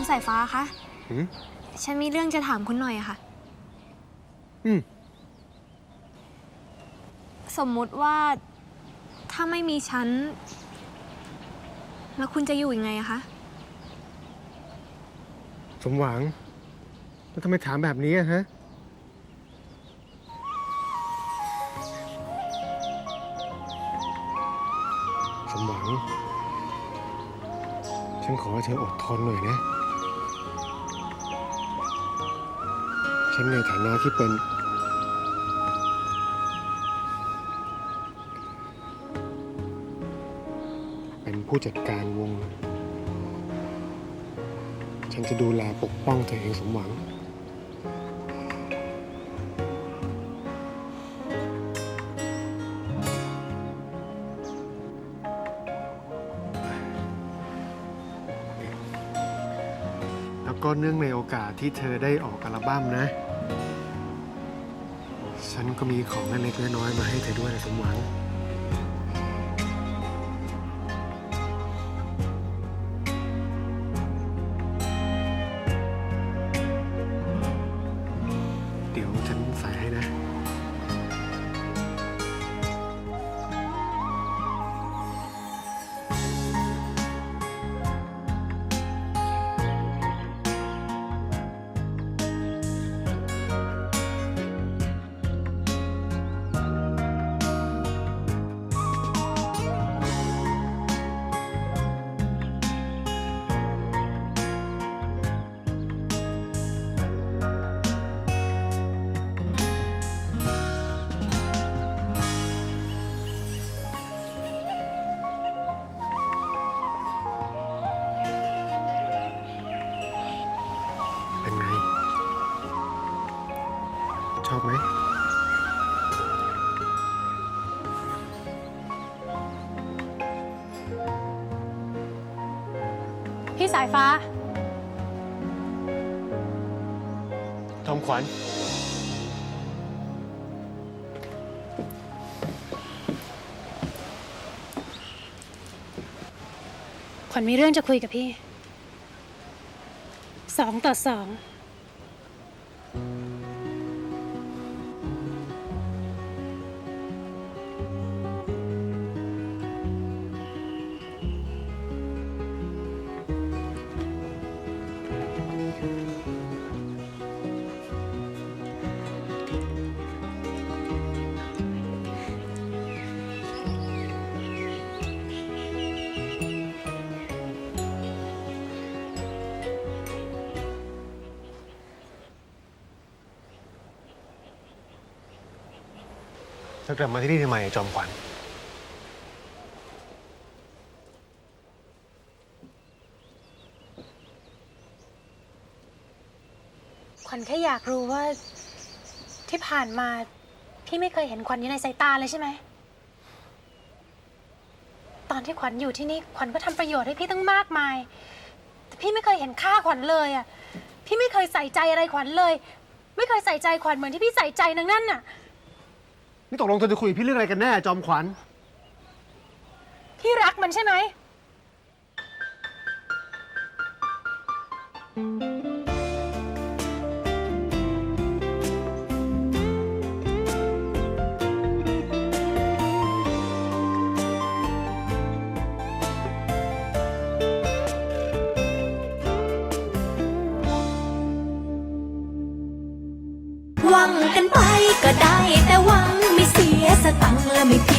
คุณสายฟ้าคะ หืม ฉันมีเรื่องจะถามคุณหน่อยอะค่ะ อืม สมมุติว่าถ้าไม่มีฉัน แล้วคุณจะอยู่ยังไงอะคะ สมหวัง แล้วทำไมถามแบบนี้อะฮะ สมหวัง ฉันขอให้เธออดทนหน่อยนะ ฉันในฐานะที่เป็น เป็นผู้จัดการวง ฉันจะดูแลปกป้องเธอเองสมหวัง แล้วก็เนื่องในโอกาสที่เธอได้ออกอัลบั้มนะ ฉันก็มีของเล็กๆน้อยๆมาให้เธอด้วยนะสมหวัง ชอบไหมพี่สายฟ้า ทอมขวัญ ขวัญมีเรื่องจะคุยกับพี่ สองต่อสอง ธอกลับมาที่นี่ทำไมจอมขวัญ ขวัญแค่อยากรู้ว่า ที่ผ่านมาพี่ไม่เคยเห็นขวัญอยู่ในสายตาเลยใช่ไหม ตอนที่ขวัญอยู่ที่นี่ขวัญก็ทำประโยชน์ให้พี่ตั้งมากมาย แต่พี่ไม่เคยเห็นค่าขวัญเลยอะ พี่ไม่เคยใส่ใจอะไรขวัญเลย ไม่เคยใส่ใจขวัญเหมือนที่พี่ใส่ใจนางนั่นน่ะ ตกลงเธอจะคุยกับพี่เรื่องอะไรกันแน่ จอมขวัญ พี่รักมันใช่ไหม หวังกันไปก็ได้แต่หวังไม่เสียส ตัง